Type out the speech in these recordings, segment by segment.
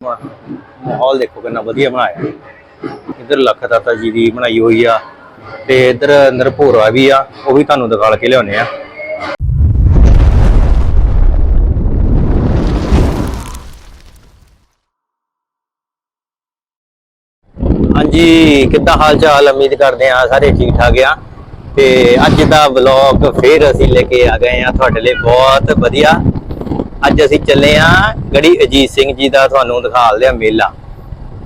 ਮਾਹੌਲ ਦੇਖੋ ਕਿੰਨਾ ਵਧੀਆ ਬਣਾਇਆ। ਇੱਧਰ ਲੱਖ ਦਾਤਾ ਜੀ ਦੀ ਬਣਾਈ ਹੋਈ ਆ ਤੇ ਇੱਧਰ ਅੰਦਰ ਵੀ ਆ, ਉਹ ਵੀ ਤੁਹਾਨੂੰ ਦਿਖਾ ਕੇ ਲਿਆਉਨੇ ਆ। ਹਾਂਜੀ, ਕਿੱਦਾਂ ਹਾਲ ਚਾਲ ਉਮੀਦ ਕਰਦੇ ਆ ਸਾਰੇ ਠੀਕ ਠਾਕ ਆ। ਤੇ ਅੱਜ ਦਾ ਵਲੌਗ ਫੇਰ ਅਸੀਂ ਲੈ ਕੇ ਆ ਗਏ ਆ। ਤੁਹਾਡੇ ਲਈ ਬਹੁਤ ਵਧੀਆ। ਅੱਜ ਅਸੀਂ ਚੱਲੇ ਆ ਗੜੀ ਅਜੀਤ ਸਿੰਘ ਜੀ ਦਾ ਤੁਹਾਨੂੰ ਦਿਖਾ ਲਿਆ ਮੇਲਾ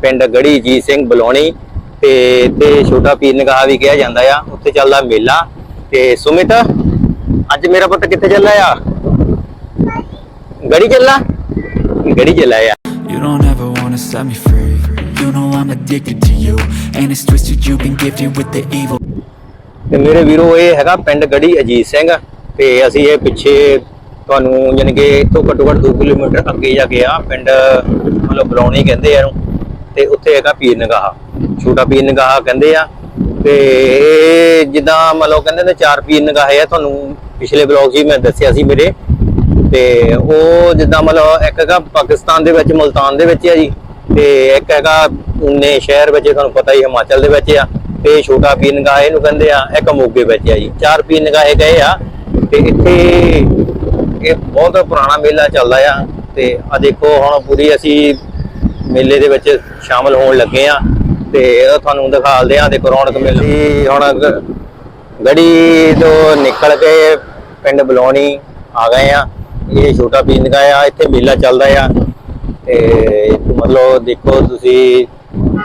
ਪਿੰਡ ਗੜੀ ਅਜੀਤ ਸਿੰਘ ਬਲੌਣੀ ਤੇ ਤੇ ਛੋਟਾ ਪੀਰ ਨਿਗਾਹ ਵੀ ਕਿਹਾ ਜਾਂਦਾ ਆ ਉੱਥੇ ਚੱਲਦਾ ਮੇਲਾ ਤੇ ਸੁਮਿਤ ਅੱਜ ਮੇਰਾ ਪੁੱਤ ਕਿੱਥੇ ਚੱਲਾ ਆ ਗੜੀ ਚੱਲਾ ਗੜੀ ਚੱਲਾ ਆ You don't ever wanna set me free. You know I'm addicted to you, and it's twisted. You've been gifted with the evil. ਤੇ ਮੇਰੇ ਵੀਰੋ ਇਹ ਹੈਗਾ ਪਿੰਡ ਗੜੀ ਅਜੀਤ ਸਿੰਘ ਤੇ ਅਸੀਂ ਇਹ ਪਿੱਛੇ ਤੁਹਾਨੂੰ ਯਾਨੀ ਕਿ ਇੱਥੋਂ ਘੱਟੋ ਘੱਟ 2 ਕਿਲੋਮੀਟਰ ਅੱਗੇ ਜਾ ਕੇ ਆ ਪਿੰਡ, ਮਤਲਬ ਬਲੌਣੀ ਕਹਿੰਦੇ ਆ ਇਹਨੂੰ, ਤੇ ਉੱਥੇ ਹੈਗਾ ਪੀਰ ਨਿਗਾਹ। ਛੋਟਾ ਪੀਰ ਨਿਗਾਹ ਕਹਿੰਦੇ ਆ, ਤੇ ਜਿੱਦਾਂ ਮਤਲਬ ਕਹਿੰਦੇ ਨੇ ਚਾਰ ਪੀਰ ਨਿਗਾਹ ਆ, ਤੁਹਾਨੂੰ ਪਿਛਲੇ ਬਲੌਗ 'ਚ ਮੈਂ ਦੱਸਿਆ ਸੀ ਮੇਰੇ। ਤੇ ਉਹ ਜਿੱਦਾਂ ਮਤਲਬ ਇੱਕ ਹੈਗਾ ਪਾਕਿਸਤਾਨ ਦੇ ਵਿੱਚ, ਮੁਲਤਾਨ ਦੇ ਵਿੱਚ ਆ ਜੀ, ਤੇ ਇੱਕ ਹੈਗਾ ਨੇ ਸ਼ਹਿਰ ਵਿੱਚ, ਤੁਹਾਨੂੰ ਪਤਾ ਹੀ ਹਿਮਾਚਲ ਦੇ ਵਿੱਚ ਆ, ਤੇ ਛੋਟਾ ਪੀਰ ਨਿਗਾਹ ਇਹਨੂੰ ਕਹਿੰਦੇ ਆ, ਇੱਕ ਮੋਗੇ ਵਿੱਚ ਆ ਜੀ। ਚਾਰ ਪੀਰ ਨਿਗਾਹੇ ਗਏ ਆ, ਤੇ ਇੱਥੇ ਇਹ ਬਹੁਤ ਪੁਰਾਣਾ ਮੇਲਾ ਚੱਲਦਾ ਆ ਤੇ ਆ ਦੇਖੋ ਹੁਣ ਪੂਰੀ ਅਸੀਂ ਮੇਲੇ ਦੇ ਵਿੱਚ ਸ਼ਾਮਲ ਹੋਣ ਲੱਗੇ ਆ ਤੇ ਤੁਹਾਨੂੰ ਦਿਖਾਲਦੇ ਆ ਦੇਖੋ ਰੌਣਕ ਮੇਲੀ। ਹੁਣ ਗੜੀ ਤੋਂ ਨਿਕਲ ਕੇ ਪਿੰਡ ਬਲੌਣੀ ਆ ਗਏ ਆ। ਇਹ ਛੋਟਾ ਪੀਂਦਗਾ ਆ, ਇੱਥੇ ਮੇਲਾ ਚੱਲਦਾ ਆ। ਤੇ ਮਤਲਬ ਦੇਖੋ ਤੁਸੀਂ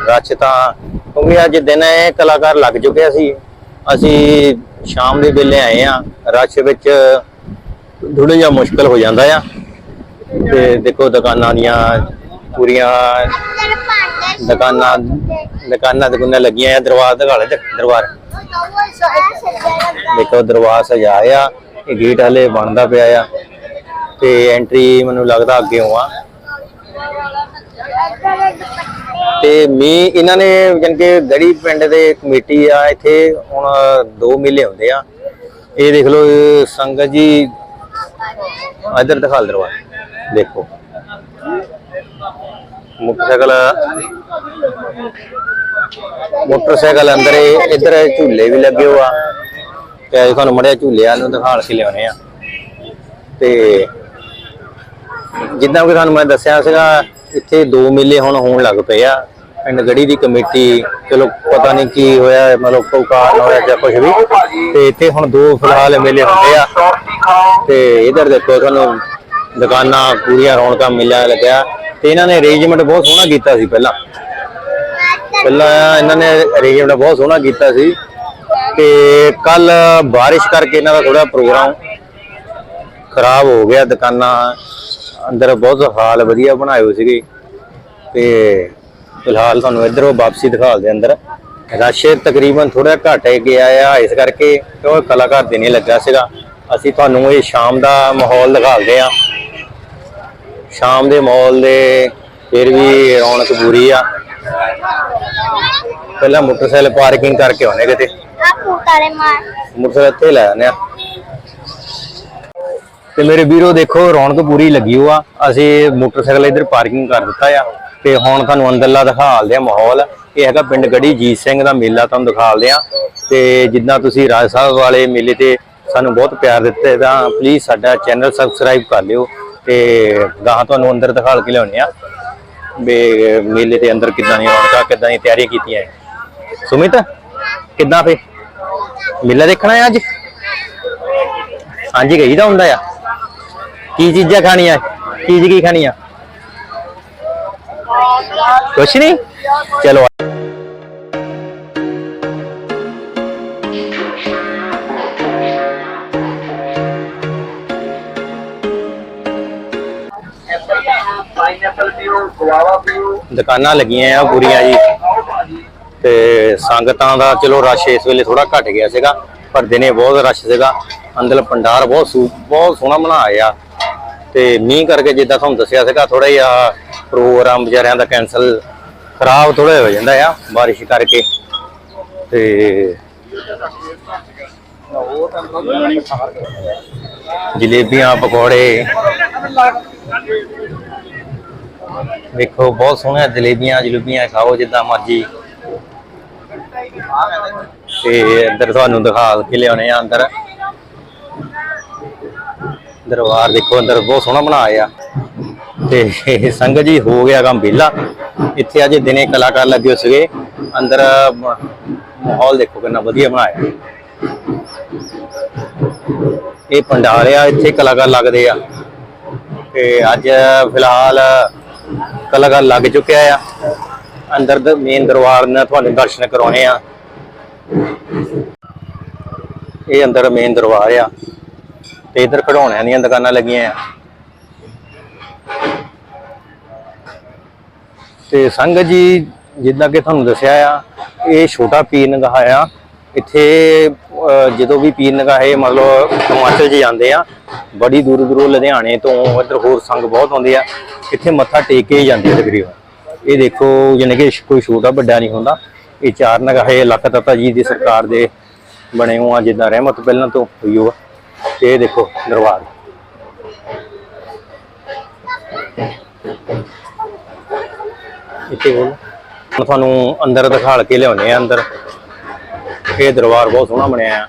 ਰੱਛ ਤਾਂ ਕਿਉਂਕਿ ਅੱਜ ਦਿਨ ਇਹ ਕਲਾਕਾਰ ਲੱਗ ਚੁੱਕਿਆ ਸੀ ਅਸੀਂ। ਸ਼ਾਮ ਦੇ ਵੇਲੇ ਆਏ ਆ ਰੱਛ ਵਿੱਚ ਥੋੜਾ ਜਿਹਾ ਮੁਸ਼ਕਲ ਹੋ ਜਾਂਦਾ ਆ। ਤੇ ਦੇਖੋ ਦੁਕਾਨਾਂ ਦੀਆਂ ਪੂਰੀਆਂ ਦੁਕਾਨਾਂ ਦੁਕਾਨਾਂ ਦੁਕਾਨਾਂ ਲੱਗੀਆਂ ਆ ਦਰਬਾਰ ਦਿਖਾ ਲੈ ਦਰਬਾਰ। ਦੇਖੋ ਦਰਬਾਰ ਸਜਾਇਆ ਇਹ ਗੇਟ ਹਲੇ ਬਣਦਾ ਪਿਆ ਆ। ਤੇ ਐਂਟਰੀ ਮੈਨੂੰ ਲੱਗਦਾ ਅੱਗੇ ਆ ਤੇ ਮੀ ਇਹਨਾਂ ਨੇ ਜਾਣੀ ਗੜੀ ਪਿੰਡ ਦੇ ਕਮੇਟੀ ਆ, ਇੱਥੇ ਹੁਣ ਦੋ ਮੇਲੇ ਹੁੰਦੇ ਆ। ਇਹ ਦੇਖ ਲਓ, ਸੰਗਤ ਜੀ ਇਧਰ ਦਿਖਾ ਦਰਬਾਰ। ਦੇਖੋ। ਮੋਟਰਸਾਈਕਲ ਮੋਟਰਸਾਈਕਲ ਅੰਦਰ ਇੱਧਰ ਝੂਲੇ ਵੀ ਲੱਗੇ ਹੋ ਤੇ ਅੱਜ ਤੁਹਾਨੂੰ ਮੜਿਆ ਝੂਲਿਆਂ ਨੂੰ ਦਿਖਾਲ ਕੇ ਲਿਆਉਣੇ ਆ। ਤੇ ਜਿੱਦਾਂ ਕਿ ਤੁਹਾਨੂੰ ਮੈਂ ਦੱਸਿਆ ਸੀਗਾ, ਇੱਥੇ ਦੋ ਮੇਲੇ ਹੁਣ ਹੋਣ ਲੱਗ ਪਏ ਆ। ਪਿੰਡ ਗੜੀ ਦੀ ਕਮੇਟੀ, ਚਲੋ ਪਤਾ ਨਹੀਂ ਕੀ ਹੋਇਆ, ਮਤਲਬ ਕੋਈ ਕਾਰਨ ਹੋਇਆ ਜਾਂ ਕੁਝ ਵੀ, ਤੇ ਇੱਥੇ ਹੁਣ ਦੋ ਫਿਲਹਾਲ ਮੇਲੇ ਹੁੰਦੇ ਆ। ਤੇ ਇਧਰ ਦੇਖੋ ਤੁਹਾਨੂੰ ਦੁਕਾਨਾਂ ਪੂਰੀਆਂ ਰੌਣਕਾਂ ਮੇਲਾ ਲੱਗਿਆ। ਤੇ ਇਹਨਾਂ ਨੇ ਅਰੇਂਜਮੈਂਟ ਬਹੁਤ ਸੋਹਣਾ ਕੀਤਾ ਸੀ ਪਹਿਲਾਂ। ਪਹਿਲਾਂ ਇਹਨਾਂ ਨੇ ਅਰੇਂਜਮੈਂਟ ਬਹੁਤ ਸੋਹਣਾ ਕੀਤਾ ਸੀ। ਤੇ ਕੱਲ ਬਾਰਿਸ਼ ਕਰਕੇ ਇਹਨਾਂ ਦਾ ਥੋੜਾ ਪ੍ਰੋਗਰਾਮ ਖਰਾਬ ਹੋ ਗਿਆ। ਦੁਕਾਨਾਂ ਅੰਦਰ ਬਹੁਤ ਹਾਲ ਵਧੀਆ ਬਣਾਏ ਹੋਏ ਸੀਗੇ। ਤੇ ਫਿਲਹਾਲ ਤੁਹਾਨੂੰ ਇਧਰੋਂ ਵਾਪਸੀ ਦਿਖਾਲਦੇ ਅੰਦਰ। ਰਸ਼ ਤਕਰੀਬਨ ਥੋੜਾ ਘਟ ਗਿਆ ਆ ਇਸ ਕਰਕੇ ਕਿਉਂਕਿ ਕਲਾਕਾਰ ਦੇ ਨਹੀਂ ਲੱਗਾ ਸੀਗਾ। ਅਸੀਂ ਤੁਹਾਨੂੰ ਇਹ ਸ਼ਾਮ ਦਾ ਮਾਹੌਲ ਦਿਖਾਲਦੇ ਆ ਸ਼ਾਮ ਦੇ ਮਾਹੌਲ ਦੇ ਫਿਰ ਵੀ ਰੌਣਕ ਪੂਰੀ ਆ। ਪਹਿਲਾਂ ਮੋਟਰਸਾਈਕਲ ਪਾਰਕਿੰਗ ਕਰਕੇ ਆਉਣੇ ਕਿਤੇ. ਮੋਟਰਸਾਈਕਲ ਇੱਥੇ ਲੈ ਆਉਂਦੇ ਆ ਤੇ ਮੇਰੇ ਵੀਰੋ ਦੇਖੋ ਰੌਣਕ ਪੂਰੀ ਲੱਗੀ ਹੋਆ। ਅਸੀਂ ਮੋਟਰਸਾਈਕਲ ਇੱਧਰ ਪਾਰਕਿੰਗ ਕਰ ਦਿੱਤਾ ਆ। ਤੇ ਹੁਣ ਤੁਹਾਨੂੰ ਅੰਦਰਲਾ ਦਿਖਾਲਦੇ ਆ ਮਾਹੌਲ। ਇਹ ਹੈਗਾ ਪਿੰਡ ਗੜੀ ਜੀਤ ਸਿੰਘ ਦਾ ਮੇਲਾ ਤੁਹਾਨੂੰ ਦਿਖਾਲਦੇ ਆ ਤੇ ਜਿੱਦਾਂ ਤੁਸੀਂ ਰਾਜ ਸਾਹਿਬ ਵਾਲੇ ਮੇਲੇ ਤੇ ਸਾਨੂੰ ਬਹੁਤ ਪਿਆਰ ਦਿੱਤੇ, ਤਾਂ ਪਲੀਜ਼ ਸਾਡਾ ਚੈਨਲ ਸਬਸਕ੍ਰਾਈਬ ਕਰ ਲਿਓ ਤੇ ਗਾਹਾਂ ਤੁਹਾਨੂੰ ਅੰਦਰ ਦਿਖਾਲ ਕੇ ਲਿਆਉਣੇ ਆ ਵੀ ਮੇਲੇ ਦੇ ਅੰਦਰ ਕਿੱਦਾਂ ਦੀਆਂ ਰੌਣਕਾਂ, ਕਿੱਦਾਂ ਦੀਆਂ ਤਿਆਰੀਆਂ ਕੀਤੀਆਂ ਸੁਮਿਤ, ਕਿੱਦਾਂ ਫੇ? ਮੇਲਾ ਦੇਖਣਾ ਹੈ ਅੱਜ? ਹਾਂਜੀ ਗਈ ਦਾ ਹੁੰਦਾ ਆ। ਕੀ ਚੀਜ਼ਾਂ ਖਾਣੀਆਂ? ਚੀਜ਼ ਕੀ ਖਾਣੀ ਆ ਕੁਛ ਨਹੀਂ ਚਲੋ ਦੁਕਾਨਾਂ ਲੱਗੀਆਂ ਆ ਪੂਰੀਆਂ ਜੀ। ਤੇ ਸੰਗਤਾਂ ਦਾ ਚਲੋ ਰਸ਼ ਇਸ ਵੇਲੇ ਥੋੜਾ ਘਟ ਗਿਆ ਸੀਗਾ, ਪਰ ਦਿਨੇ ਬਹੁਤ ਰਸ਼ ਸੀਗਾ। ਅੰਦਰ ਪੰਡਾਰ ਬਹੁਤ ਸੂ- ਬਹੁਤ ਸੋਹਣਾ ਬਣਾਇਆ। ਤੇ ਮੀਂਹ ਕਰਕੇ ਜਿੱਦਾਂ ਤੁਹਾਨੂੰ ਦੱਸਿਆ ਸੀਗਾ ਥੋੜਾ ਜਿਹਾ ਪ੍ਰੋਗਰਾਮ ਵਿਚਾਰਿਆਂ ਦਾ ਕੈਨਸਲ ਖਰਾਬ ਥੋੜਾ ਹੋ ਜਾਂਦਾ ਆ, ਬਾਰਿਸ਼ ਕਰਕੇ। ਤੇ ਜਲੇਬੀਆਂ, ਪਕੌੜੇ। ਵੇਖੋ, ਬਹੁਤ ਸੋਹਣੀਆਂ ਜਲੇਬੀਆਂ, ਜਲੂਬੀਆਂ, ਖਾਓ ਜਿੱਦਾਂ ਮਰਜ਼ੀ। ਤੇ ਇੱਧਰ ਤੁਹਾਨੂੰ ਦਿਖਾ ਕੇ ਲਿਆਉਣੇ ਆ ਅੰਦਰ। ਦਰਬਾਰ ਦੇਖੋ ਅੰਦਰ ਬਹੁਤ ਸੋਹਣਾ ਬਣਾਇਆ ਤੇ ਸੰਗਤ ਜੀ ਹੋ ਗਿਆ ਕੰਮ ਵਿਹਲਾ। ਇੱਥੇ ਅੱਜ ਦਿਨੇ ਕਲਾਕਾਰ ਲੱਗੇ ਹੋਏ ਸੀਗੇ। ਅੰਦਰ, ਮਾਹੌਲ ਦੇਖੋ ਕਿੰਨਾ ਵਧੀਆ ਬਣਾਇਆ। ਇਹ ਪੰਡਾਲ ਆ ਇੱਥੇ ਕਲਾਕਾਰ ਲੱਗਦੇ ਆ। ਤੇ ਅੱਜ ਫਿਲਹਾਲ ਕਲਾਕਾਰ ਲੱਗ ਚੁੱਕਿਆ ਆ। ਅੰਦਰ ਦਾ ਮੇਨ ਦਰਬਾਰ ਨਾਲ ਤੁਹਾਨੂੰ ਦਰਸ਼ਨ ਕਰਾਉਣੇ ਆ। ਇਹ ਅੰਦਰ ਮੇਨ ਦਰਬਾਰ ਆ। ਤੇ ਇਧਰ ਖਿਡੌਣਿਆਂ ਦੀਆਂ ਦੁਕਾਨਾਂ ਲੱਗੀਆਂ ਆ। ਤੇ ਸੰਗਤ ਜੀ, ਜਿੱਦਾਂ ਕਿ ਤੁਹਾਨੂੰ ਦੱਸਿਆ ਆ, ਇਹ ਛੋਟਾ ਪੀਰ ਨਿਗਾਹ ਆ। ਇੱਥੇ ਜਦੋਂ ਵੀ ਪੀਰ ਨਿਗਾਹੇ ਮਤਲਬ ਹਿਮਾਚਲ 'ਚ ਜਾਂਦੇ ਆ, ਬੜੀ ਦੂਰ ਦੂਰੋਂ ਲੁਧਿਆਣੇ ਤੋਂ ਇੱਧਰ ਹੋਰ ਸੰਗ ਬਹੁਤ ਆਉਂਦੇ ਆ। ਇੱਥੇ ਮੱਥਾ ਟੇਕ ਕੇ ਹੀ ਜਾਂਦੇ ਆ ਤਕਰੀਬਨ। ਇਹ ਦੇਖੋ ਯਾਨੀ ਕਿ ਕੋਈ ਛੋਟਾ ਵੱਡਾ ਨਹੀਂ ਹੁੰਦਾ। ਇਹ ਚਾਰ ਨਗਾਹੇ ਲੱਖ ਤਤਾ ਜੀ ਦੀ ਸਰਕਾਰ ਦੇ ਬਣੇ ਹੋਏ ਆ, ਜਿੱਦਾਂ ਰਹਿਮਤ ਪਹਿਲਾਂ ਤੋਂ ਹੋਈ ਹੋ ਤੇ ਇਹ ਦੇਖੋ ਦਰਬਾਰ। ਇੱਥੇ ਬੋਲ। ਤੁਹਾਨੂੰ ਅੰਦਰ ਦਿਖਾਲ ਕੇ ਲਿਆਉਣੇ ਆ ਅੰਦਰ। ਇਹ ਦਰਬਾਰ ਬਹੁਤ ਸੋਹਣਾ ਬਣਿਆ ਆ।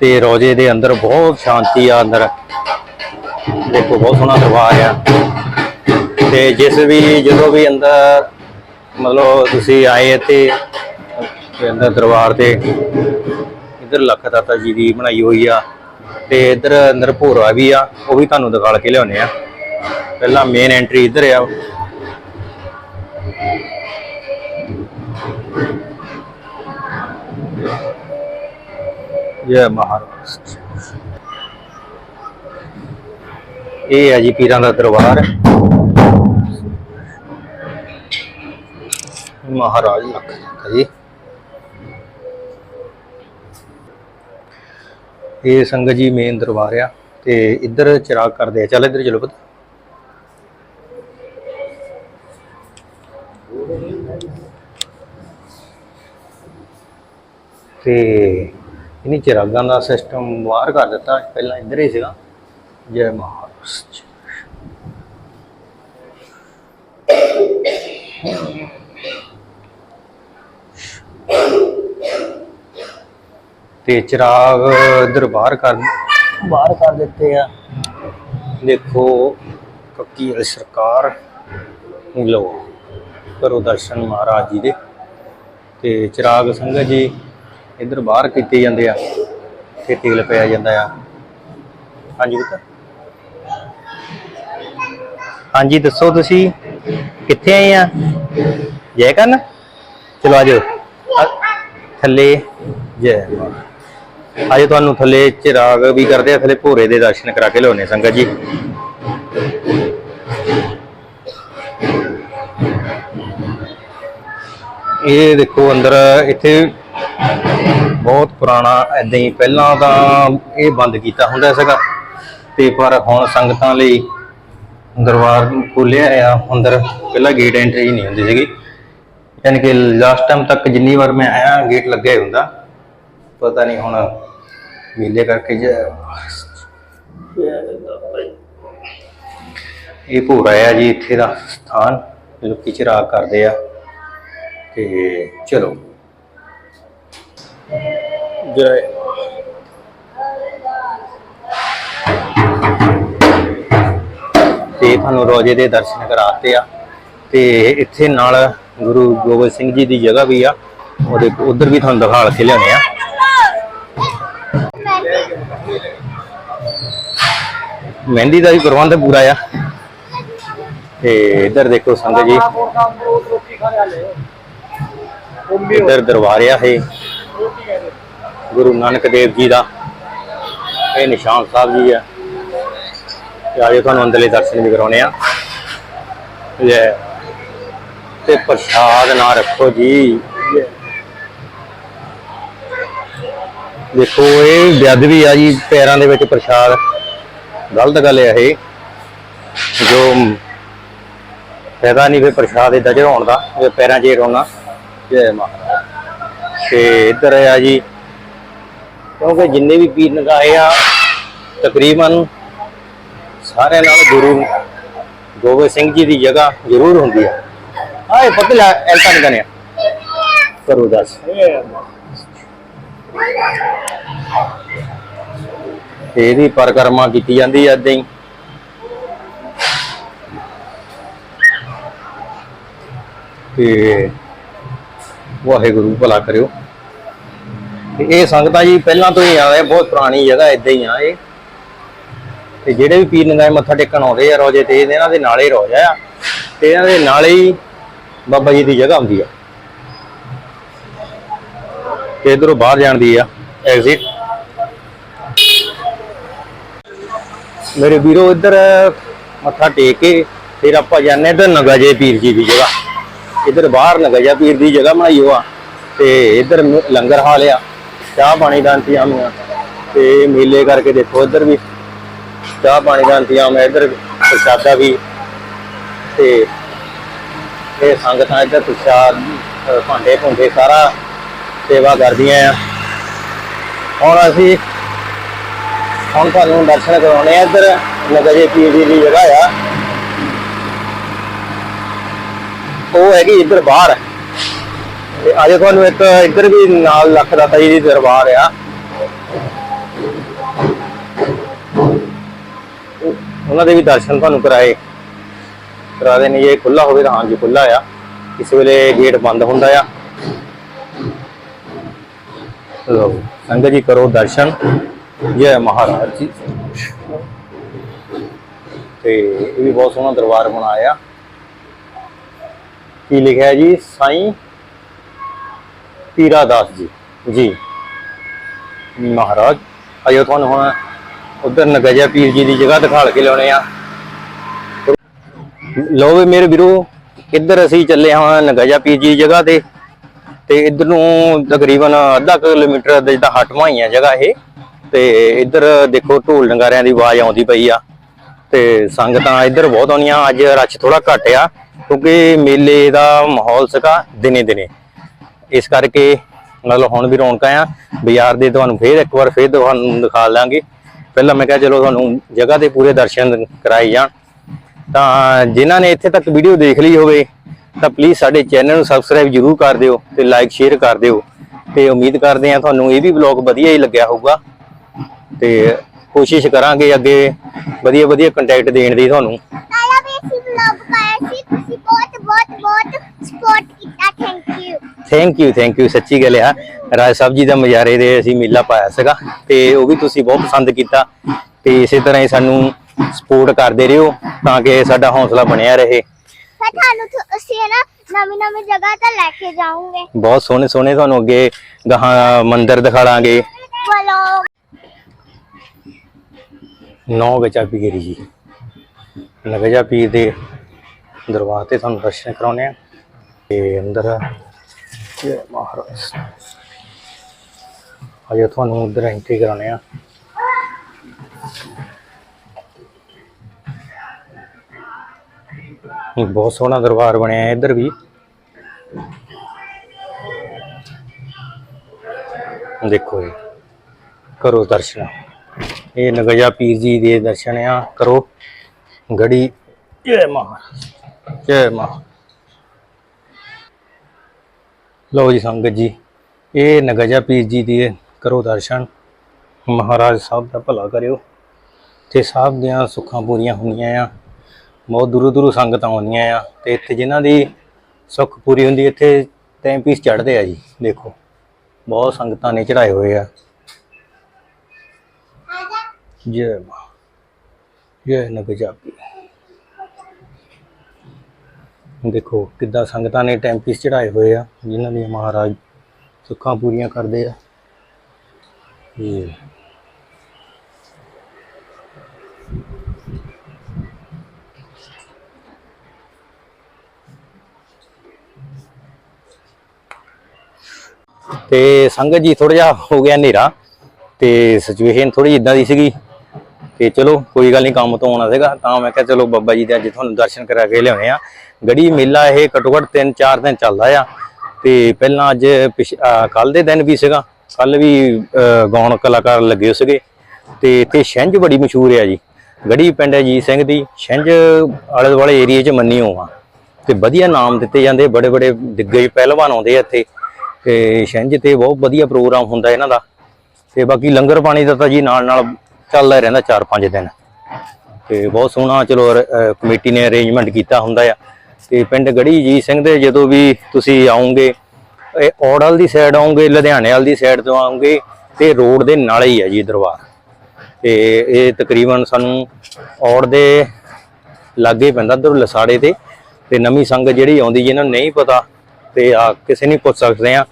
ਤੇ ਰੋਜੇ ਦੇ ਅੰਦਰ ਬਹੁਤ ਸ਼ਾਂਤੀ ਆ ਅੰਦਰ। ਦੇਖੋ ਬਹੁਤ ਸੋਹਣਾ ਦਰਬਾਰ ਆ। ਤੇ ਜਿਸ ਵੀ ਜਦੋਂ ਵੀ ਅੰਦਰ ਮਤਲਬ ਤੁਸੀਂ ਆਏ ਇੱਥੇ ਤੇ ਅੰਦਰ ਦਰਬਾਰ ਤੇ ਇੱਧਰ ਲੱਖ ਦਾਤਾ ਜੀ ਦੀ ਬਣਾਈ ਹੋਈ ਆ ਤੇ ਇੱਧਰ ਅੰਦਰ ਭੋਰਾ ਵੀ ਆ, ਉਹ ਵੀ ਤੁਹਾਨੂੰ ਦਿਖਾ ਕੇ ਲਿਆਉਣੇ ਆ। ਪਹਿਲਾਂ ਮੇਨ ਐਂਟਰੀ ਇੱਧਰ ਆ। ਜੈ ਮਹਾਰਾਜ। ਇਹ ਹੈ ਜੀ ਪੀਰਾਂ ਦਾ ਦਰਬਾਰ। ਮਹਾਰਾਜ ਲੱਖ ਜੀ। ਇਹ ਸੰਗਤ ਜੀ ਮੇਨ ਦਰਬਾਰ ਆ ਤੇ ਇੱਧਰ ਚਿਰਾਗ ਕਰਦੇ ਆ। ਚੱਲ ਇੱਧਰ ਚਲੋ ਪੁੱਤ। ਤੇ ਇਹਨੇ ਚਿਰਾਗਾਂ ਦਾ ਸਿਸਟਮ ਬਾਹਰ ਕਰ ਦਿੱਤਾ। ਪਹਿਲਾਂ ਇੱਧਰ ਹੀ ਸੀਗਾ। ਜੈ ਮਹਾਰਾਜ। ਤੇ ਚਿਰਾਗ ਇੱਧਰ ਬਾਹਰ ਕਰ ਬਾਹਰ ਕਰ ਦਿੱਤੇ ਆ। ਦੇਖੋ ਕੱਕੀ ਵਾਲੀ ਸਰਕਾਰ ਲੋ ਕਰੋ ਦਰਸ਼ਨ ਮਹਾਰਾਜ ਜੀ ਦੇ। ਤੇ ਚਿਰਾਗ ਸੰਗਤ ਜੀ ਇੱਧਰ ਬਾਹਰ ਕੀਤੇ ਜਾਂਦੇ ਆ। ਤੇ ਤੇਲ ਪਿਆ ਜਾਂਦਾ ਆ। ਹਾਂਜੀ ਬਤਾ ਹਾਂਜੀ ਦੱਸੋ ਤੁਸੀਂ ਕਿੱਥੇ ਆਏ ਆ? ਜੈ ਕਰਨ? ਚਲੋ ਆਜੋ ਥੱਲੇ। ਜੈ ਮਾਤਾ। ਅੱਜ ਤੁਹਾਨੂੰ ਥੱਲੇ ਚਿਰਾਗ ਵੀ ਕਰਦੇ ਆ, ਥੱਲੇ ਭੋਰੇ ਦੇ ਦਰਸ਼ਨ ਕਰਾ ਕੇ ਲਿਆਉਣੇ ਸੰਗਤ ਜੀ। ਇਹ ਦੇਖੋ ਅੰਦਰ ਇੱਥੇ ਬਹੁਤ ਪੁਰਾਣਾ ਐਦਾਂ ਹੀ ਪਹਿਲਾਂ ਤਾਂ ਇਹ ਬੰਦ ਕੀਤਾ ਹੁੰਦਾ ਸੀਗਾ। ਤੇ ਪਰ ਹੁਣ ਸੰਗਤਾਂ ਲਈ ਦਰਬਾਰ ਖੋਲਿਆ ਆ, ਅੰਦਰ ਪਹਿਲਾਂ ਗੇਟ ਐਂਟਰੀ ਨਹੀਂ ਹੁੰਦੀ ਸੀਗੀ। ਯਾਨੀ ਕਿ ਲਾਸਟ ਟਾਈਮ ਤੱਕ ਜਿੰਨੀ ਵਾਰ ਮੈਂ ਆਇਆ ਗੇਟ ਲੱਗਿਆ ਹੀ ਹੁੰਦਾ। ਪਤਾ ਨਹੀਂ ਹੁਣ ਮੇਲੇ ਕਰਕੇ ਜੇ। ਇਹ ਭੂਰਾ ਆ ਜੀ ਇੱਥੇ ਦਾ ਸਥਾਨ। ਲੋਕੀ ਚਿਰਾਗ ਕਰਦੇ ਆ। ਤੇ ਚਲੋ। ਜੈ ਤੇ ਤੁਹਾਨੂੰ ਰੋਜੇ ਦੇ ਦਰਸ਼ਨ ਕਰਾਤੇ ਆ। ਤੇ ਇੱਥੇ ਨਾਲ ਗੁਰੂ ਗੋਬਿੰਦ ਸਿੰਘ ਜੀ ਦੀ ਜਗ੍ਹਾ ਵੀ ਆ। ਉਹਦੇ ਉਧਰ ਵੀ ਤੁਹਾਨੂੰ ਦਿਖਾ ਕੇ ਲਿਆਉਣੇ ਆ। ਮਹਿੰਦੀ ਦਾ ਵੀ ਪ੍ਰਬੰਧ ਪੂਰਾ ਆ। ਤੇ ਇੱਧਰ ਦੇਖੋ ਸੰਗਤ ਜੀ। ਇੱਧਰ ਦਰਬਾਰ ਆ ਇਹ। ਗੁਰੂ ਨਾਨਕ ਦੇਵ ਜੀ ਦਾ। ਇਹ ਨਿਸ਼ਾਨ ਸਾਹਿਬ ਜੀ ਆ। ਤੇ ਆਜੋ ਤੁਹਾਨੂੰ ਅੰਦਰਲੇ ਦਰਸ਼ਨ ਵੀ ਕਰਾਉਣੇ ਆ। ਜੈ ਤੇ ਪ੍ਰਸ਼ਾਦ ਨਾ ਰੱਖੋ ਜੀ। ਦੇਖੋ, ਇਹ ਵਿਅਦ ਵੀ ਆ ਜੀ, ਪੈਰਾਂ ਦੇ ਵਿੱਚ ਪ੍ਰਸ਼ਾਦ। ਗਲਤ ਗੱਲ ਹੈ ਇਹ। ਜੋ ਫਾਇਦਾ ਨਹੀਂ ਫਿਰ ਪ੍ਰਸ਼ਾਦ ਇਦਾਂ ਚੜਾਉਣ ਦਾ, ਜੇ ਪੈਰਾਂ 'ਚ ਰੋਣਾ। ਜੈ ਮਹਾਰਾਜ। ਤੇ ਇੱਧਰ ਆ ਜੀ, ਕਿਉਂਕਿ ਜਿੰਨੇ ਵੀ ਪੀਰ ਨਗਾਏ ਆ, ਤਕਰੀਬਨ ਸਾਰਿਆਂ ਨਾਲ ਗੁਰੂ ਗੋਬਿੰਦ ਸਿੰਘ ਜੀ ਦੀ ਜਗ੍ਹਾ ਜ਼ਰੂਰ ਹੁੰਦੀ ਆ। ਆਏ ਪਤਲਾ ਐਲਕਾ ਨਹੀਂ ਕਰੋ ਦੱਸ। ਤੇ ਇਹਦੀ ਪਰਿਕਰਮਾ ਕੀਤੀ ਜਾਂਦੀ ਹੈ ਏਦਾਂ ਹੀ। ਤੇ ਵਾਹਿਗੁਰੂ ਭਲਾ ਕਰਿਓ। ਤੇ ਇਹ ਸੰਗਤਾਂ ਜੀ ਪਹਿਲਾਂ ਤੋਂ ਹੀ ਆ ਇਹ ਬਹੁਤ ਪੁਰਾਣੀ ਜਗ੍ਹਾ ਏਦਾਂ ਹੀ ਆ ਇਹ। ਤੇ ਜਿਹੜੇ ਵੀ ਪੀਰ ਨਗਾਏ ਮੱਥਾ ਟੇਕਣ ਆਉਂਦੇ ਆ ਰੋਜੇ ਤੇ, ਇਹਨਾਂ ਦੇ ਨਾਲੇ ਰੋਜਾ ਆ। ਤੇ ਇਹਨਾਂ ਦੇ ਨਾਲੇ ਹੀ ਬਾਬਾ ਜੀ ਦੀ ਜਗ੍ਹਾ ਹੁੰਦੀ ਆ। ਤੇ ਇਧਰੋਂ ਬਾਹਰ ਜਾਣ ਦੀ ਆ ਐਗਜ਼ਿਟ ਮੇਰੇ ਵੀਰੋ, ਇੱਧਰ ਮੱਥਾ ਟੇਕ ਕੇ ਫਿਰ ਆਪਾਂ ਜਾਂਦੇ ਇੱਧਰ ਨਗਾਜੇ ਪੀਰ ਜੀ ਦੀ ਜਗ੍ਹਾ। ਇੱਧਰ ਬਾਹਰ ਨਗਾਜਾ ਪੀਰ ਦੀ ਜਗ੍ਹਾ ਬਣਾਈ ਹੋਆ। ਤੇ ਇੱਧਰ ਲੰਗਰ ਹਾਲ ਆ, ਚਾਹ ਪਾਣੀ ਦਾ ਇੰਤਜ਼ਾਮ ਆ। ਤੇ ਮੇਲੇ ਕਰਕੇ ਦੇਖੋ ਇੱਧਰ ਵੀ। ਚਾਹ ਪਾਣੀ ਦਾ ਇੰਤਜ਼ਾਮ ਹੈ ਇੱਧਰ ਪ੍ਰਸ਼ਾਦਾ ਵੀ। ਤੇ ਇਹ ਸੰਗਤਾਂ ਇੱਧਰ ਪ੍ਰਸ਼ਾਦ ਭਾਂਡੇ ਭੁੰਡੇ ਸਾਰਾ ਸੇਵਾ ਕਰਦੀਆਂ ਆ। ਹੁਣ ਅਸੀਂ ਹੁਣ ਤੁਹਾਨੂੰ ਦਰਸ਼ਨ ਕਰਾਉਣੇ ਆ। ਇੱਧਰ ਨਗਜੇ ਪੀਰ ਦੀ ਜਗ੍ਹਾ ਆ। ਉਹ ਹੈਗੀ ਇੱਧਰ ਬਾਹਰ। ਤੇ ਅੱਜ ਤੁਹਾਨੂੰ ਇੱਕ ਇੱਧਰ ਵੀ ਨਾਲ ਲੱਖ ਦਾਤਾ ਜੀ ਦੀ ਦਰਬਾਰ ਆ। ਉਹਨਾਂ ਦੇ ਵੀ ਦਰਸ਼ਨ ਤੁਹਾਨੂੰ ਕਰਾਏ। ਕਰਾ ਦੇ ਨਹੀਂ ਜੇ ਖੁੱਲਾ ਹੋਵੇ ਤਾਂ ਹਾਂਜੀ ਖੁੱਲਾ ਆ। ਕਿਸੇ ਵੇਲੇ ਗੇਟ ਬੰਦ ਹੁੰਦਾ ਆ। ਲਓ ਸੰਗਤ ਜੀ ਕਰੋ ਦਰਸ਼ਨ ਜੈ ਮਹਾਰਾਜ ਜੀ ਤੇ ਇਹ ਵੀ ਬਹੁਤ ਸੋਹਣਾ ਦਰਬਾਰ ਬਣਾਇਆ ਕੀ ਲਿਖਿਆ ਜੀ ਸਾਈਂ ਪੀਰਾ ਦਾਸ ਜੀ ਜੀ ਮਹਾਰਾਜ ਆਇਓ ਤੁਹਾਨੂੰ ਹੁਣ ਉਧਰ ਨਗਜਾ ਪੀਰ ਜੀ ਦੀ ਜਗ੍ਹਾ ਦਿਖਾਲ ਕੇ ਲਿਆਉਣੇ ਆ ਲੋ ਵੀ ਮੇਰੇ ਵੀਰੋ ਇੱਧਰ ਅਸੀਂ ਚੱਲੇ ਹਾਂ ਨਗਜਾ ਪੀਰ ਜੀ ਦੀ ਜਗ੍ਹਾ ਤੇ ਤੇ ਇੱਧਰ ਨੂੰ ਤਕਰੀਬਨ ਅੱਧਾ ਕਿਲੋਮੀਟਰ ਦਾ ਜਿੱਦਾਂ ਹਟਵਾਂ ਹੀ ਆ ਜਗ੍ਹਾ ਇਹ। ਤੇ ਇੱਧਰ ਦੇਖੋ ਢੋਲ ਨਗਾਰਿਆਂ ਦੀ ਆਵਾਜ਼ ਆਉਂਦੀ ਪਈ ਆ। ਤੇ ਸੰਗਤਾਂ ਇੱਧਰ ਬਹੁਤ ਆਉਣੀਆਂ ਅੱਜ ਰਸ਼ ਥੋੜਾ ਘੱਟ ਆ, ਕਿਉਂਕਿ ਮੇਲੇ ਦਾ ਮਾਹੌਲ ਸੀਗਾ ਦਿਨੇ ਦਿਨੇ। ਇਸ ਕਰਕੇ ਮਤਲਬ ਹੁਣ ਵੀ ਰੌਣਕਾਂ ਆ। ਬਾਜ਼ਾਰ ਦੇ ਤੁਹਾਨੂੰ ਫੇਰ ਇੱਕ ਵਾਰ ਫੇਰ ਤੁਹਾਨੂੰ ਦਿਖਾ ਲਾਂਗੇ। ਪਹਿਲਾਂ ਮੈਂ ਕਿਹਾ ਚਲੋ ਤੁਹਾਨੂੰ ਜਗ੍ਹਾ ਦੇ ਪੂਰੇ ਦਰਸ਼ਨ ਕਰਾਈ ਜਾਣ। ਤਾਂ ਜਿਨ੍ਹਾਂ ਨੇ ਇੱਥੇ ਤੱਕ ਵੀਡੀਓ ਦੇਖ ਲਈ ਹੋਵੇ ਤਾਂ ਪਲੀਜ਼ ਸਾਡੇ ਚੈਨਲ ਨੂੰ ਸਬਸਕ੍ਰਾਈਬ ਜਰੂਰ ਕਰ ਦਿਓ ਤੇ ਲਾਈਕ ਸ਼ੇਅਰ ਕਰ ਦਿਓ। ਤੇ ਉਮੀਦ ਕਰਦੇ ਹਾਂ ਤੁਹਾਨੂੰ ਇਹ ਵੀ ਵਲੌਗ ਵਧੀਆ ਹੀ ਲੱਗਿਆ ਹੋਊਗਾ। ਤੇ ਕੋਸ਼ਿਸ਼ ਕਰਾਂਗੇ ਅੱਗੇ ਵਧੀਆ ਵਧੀਆ ਕੰਟੈਕਟ ਦੇਣ ਦੀ ਤੁਹਾਨੂੰ। ਪਹਿਲਾਂ ਵੀ ਅਸੀਂ ਵਲੌਗ ਪਾਇਆ ਸੀ ਤੁਸੀਂ ਬਹੁਤ ਬਹੁਤ ਬਹੁਤ ਸਪੋਰਟ ਕੀਤਾ thank you thank you thank you ਸੱਚੀ ਗੱਲ ਆ। ਰਾਜ ਸਾਹਿਬ ਜੀ ਦਾ ਮਜਾਰੇ ਦੇ ਅਸੀਂ ਮੇਲਾ ਪਾਇਆ ਸੀਗਾ ਤੇ ਉਹ ਵੀ ਤੁਸੀਂ ਬਹੁਤ ਪਸੰਦ ਕੀਤਾ। ਤੇ ਇਸੇ ਤਰ੍ਹਾਂ ਹੀ ਸਾਨੂੰ ਸਪੋਰਟ ਕਰਦੇ ਰਹੋ ਤਾਂ ਕਿ ਸਾਡਾ ਹੌਸਲਾ ਬਣਿਆ ਰਹੇ। ਫਿਰ ਤੁਹਾਨੂੰ ਥ- ਅਸੀਂ ਹੈ ਨਾ ਨਵੀਂ ਨਵੀਂ ਜਗ੍ਹਾ ਤੇ ਲੈ ਕੇ ਜਾਵਾਂਗੇ ਬਹੁਤ ਸੋਹਣੇ ਸੋਹਣੇ ਤੁਹਾਨੂੰ ਅੱਗੇ ਗਾਹਾਂ ਮੰਦਿਰ ਦਿਖਾਵਾਂਗੇ ਬੋਲੋ। ਨੌ ਗਜਾ ਪੀਰੀ ਜੀ। ਨਗਜਾ ਪੀਰ ਦੇ ਦਰਬਾਰ ਤੇ ਤੁਹਾਨੂੰ ਦਰਸ਼ਨ ਕਰਾਉਣੇ ਆ ਤੇ ਅੰਦਰ ਜੈ ਮਹਾਰਾਜ। ਅਜੇ ਤੁਹਾਨੂੰ ਉਧਰ ਐਂਟਰੀ ਕਰਾਉਣੇ ਆ ਇਹ ਬਹੁਤ ਸੋਹਣਾ ਦਰਬਾਰ ਬਣਿਆ ਹੈ ਇੱਧਰ ਵੀ। ਦੇਖੋ ਜੀ, ਕਰੋ ਦਰਸ਼ਨ। ਇਹ ਨਗਜਾ ਪੀਰ ਜੀ ਦੇ ਦਰਸ਼ਨ ਆ, ਕਰੋ। ਗੜੀ, ਜੈ ਮਹਾਰਾਜ ਜੈ ਮਹਾ ਲਓ ਜੀ ਸੰਗਤ ਜੀ, ਇਹ ਨਗਜਾ ਪੀਰ ਜੀ ਦੇ ਕਰੋ ਦਰਸ਼ਨ। ਮਹਾਰਾਜ ਸਾਹਿਬ ਦਾ ਭਲਾ ਕਰਿਓ। ਤੇ ਸਾਹਿਬ ਦੀਆਂ ਸੁੱਖਾਂ ਪੂਰੀਆਂ ਹੁੰਦੀਆਂ ਆ। ਬਹੁਤ ਦੂਰੋਂ ਦੂਰੋਂ ਸੰਗਤਾਂ ਆਉਂਦੀਆਂ ਆ ਤੇ ਇੱਥੇ ਜਿਨ੍ਹਾਂ ਦੀ ਸੁੱਖ ਪੂਰੀ ਹੁੰਦੀ, ਇੱਥੇ ਤੈਂ ਪੀਸ ਚੜ੍ਹਦੇ ਆ ਜੀ, ਦੇਖੋ। ਬਹੁਤ ਸੰਗਤਾਂ ਨੇ ਚੜਾਏ ਹੋਏ ਆ। ਜੈ ਮਾਂ, ਜੈ ਨਗਜਾਪੀ ਦੇਖੋ ਕਿੱਦਾਂ ਸੰਗਤਾਂ ਨੇ ਟੈਂਪੀਸ ਚੜਾਏ ਹੋਏ ਆ, ਜਿਨ੍ਹਾਂ ਦੀਆਂ ਮਹਾਰਾਜ ਸੁੱਖਾਂ ਪੂਰੀਆਂ ਕਰਦੇ ਆ। ਇਹ ਤੇ ਸੰਗਤ ਜੀ ਥੋੜਾ ਜਿਹਾ ਹੋ ਗਿਆ ਹਨੇਰਾ ਤੇ ਸਿਚੁਏਸ਼ਨ ਥੋੜੀ ਇਦਾਂ ਦੀ ਸੀਗੀ ਤੇ ਚਲੋ ਕੋਈ ਗੱਲ ਨਹੀਂ ਕੰਮ ਤੋਂ ਆਉਣਾ ਸੀਗਾ ਤਾਂ ਮੈਂ ਕਿਹਾ ਚਲੋ ਬਾਬਾ ਜੀ ਦੇ ਅੱਜ ਤੁਹਾਨੂੰ ਦਰਸ਼ਨ ਕਰਾ ਕੇ ਲਿਆਉਣੇ ਆ। ਗੜੀ ਮੇਲਾ ਇਹ ਘੱਟੋ ਘੱਟ 3-4 ਦਿਨ ਚੱਲਦਾ ਆ ਤੇ ਪਹਿਲਾਂ ਅੱਜ ਕੱਲ ਦੇ ਦਿਨ ਵੀ ਸੀਗਾ ਕੱਲ ਵੀ ਗਾਉਣ ਕਲਾਕਾਰ ਲੱਗੇ ਹੋਏ ਸੀਗੇ ਤੇ ਇੱਥੇ ਛਿੰਝ ਬੜੀ ਮਸ਼ਹੂਰ ਆ ਜੀ। ਗੜੀ ਪਿੰਡ ਹੈ ਅਜੀਤ ਸਿੰਘ ਦੀ ਛਿੰਝ ਆਲੇ ਦੁਆਲੇ ਏਰੀਏ 'ਚ ਮੰਨੀਓ ਆ ਤੇ ਵਧੀਆ ਨਾਮ ਦਿੱਤੇ ਜਾਂਦੇ ਬੜੇ ਬੜੇ ਦਿੱਗਜ ਪਹਿਲਵਾਨ ਆਉਂਦੇ ਆ ਇੱਥੇ। ਤੇ ਛਿੰਝ ਤੇ ਬਹੁਤ ਵਧੀਆ ਪ੍ਰੋਗਰਾਮ ਹੁੰਦਾ ਇਹਨਾਂ ਦਾ। ਤੇ ਬਾਕੀ ਲੰਗਰ ਪਾਣੀ ਦਾ ਤਾਂ ਜੀ ਨਾਲ ਨਾਲ ਚੱਲਦਾ ਰਹਿੰਦਾ 4-5 ਦਿਨ। ਤੇ ਬਹੁਤ ਸੋਹਣਾ ਚਲੋ ਕਮੇਟੀ ਨੇ ਅਰੇਂਜਮੈਂਟ ਕੀਤਾ ਹੁੰਦਾ ਆ। ਤੇ ਪਿੰਡ ਗੜੀ ਜੀ ਸਿੰਘ ਦੇ ਜਦੋਂ ਵੀ ਤੁਸੀਂ ਆਉਂਗੇ, ਇਹ ਔੜਲ ਦੀ ਸਾਈਡ ਆਉਂਗੇ, ਲੁਧਿਆਣੇ ਵਾਲ ਦੀ ਸਾਈਡ ਤੋਂ ਆਉਂਗੇ, ਤੇ ਰੋਡ ਦੇ ਨਾਲ ਹੀ ਹੈ ਜੀ ਦਰਬਾਰ। ਤੇ ਇਹ ਤਕਰੀਬਨ ਸਾਨੂੰ ਔੜ ਦੇ ਲਾਗੇ ਪੈਂਦਾ ਦਰ ਲਸਾੜੇ ਤੇ। ਤੇ ਨਵੀਂ ਸੰਗਤ ਜਿਹੜੀ ਆਉਂਦੀ ਜਿਹਨਾਂ ਨੂੰ ਨਹੀਂ ਪਤਾ। ਤੇ ਆ ਕਿਸੇ ਨਹੀਂ ਪੁੱਛ ਸਕਦੇ ਆ।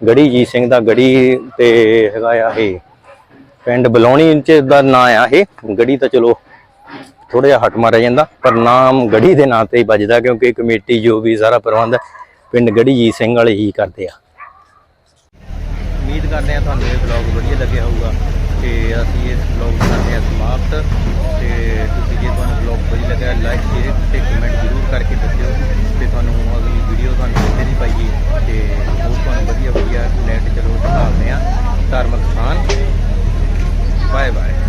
ਗੜੀ ਜੀ ਸਿੰਘ ਦਾ ਗੜੀ ਤੇ ਹੈਗਾ ਆ ਇਹ। ਪਿੰਡ ਬਲੌਣੀ ਚ ਦਾ ਨਾਂ ਆ ਇਹ। ਗੜੀ ਤਾਂ ਚਲੋ ਥੋੜਾ ਜਿਹਾ ਹਟ ਮਾਰਿਆ ਜਾਂਦਾ, ਪਰ ਨਾਮ ਗੜੀ ਦੇ ਨਾਂ ਤੇ ਹੀ ਵੱਜਦਾ ਕਿਉਂਕਿ ਕਮੇਟੀ ਜੋ ਵੀ ਸਾਰਾ ਪ੍ਰਬੰਧ ਪਿੰਡ ਗੜੀ ਜੀ ਸਿੰਘ ਵਾਲੇ ਹੀ ਕਰਦੇ ਆ। ਉਮੀਦ ਕਰਦੇ ਆ ਤੁਹਾਨੂੰ ਇਹ ਵਲੌਗ ਵਧੀਆ ਲੱਗਿਆ ਹੋਊਗਾ ਤੇ ਅਸੀਂ ਇਸ ਵਲੌਗ ਕਰਦੇ ਆ ਸਮਾਪਤ ਤੇ ਤੁਸੀਂ ਜੇ ਤੁਹਾਨੂੰ ਵਲੌਗ ਵਧੀਆ ਲੱਗਿਆ ਲਾਈਕ ਸ਼ੇਅਰ ਤੇ ਕਮੈਂਟ ਜ਼ਰੂਰ ਕਰਕੇ ਦੱਸਿਓ ਤੇ ਤੁਹਾਨੂੰ ਧਾਰਮਿਕ ਸਥਾਨ। Bye bye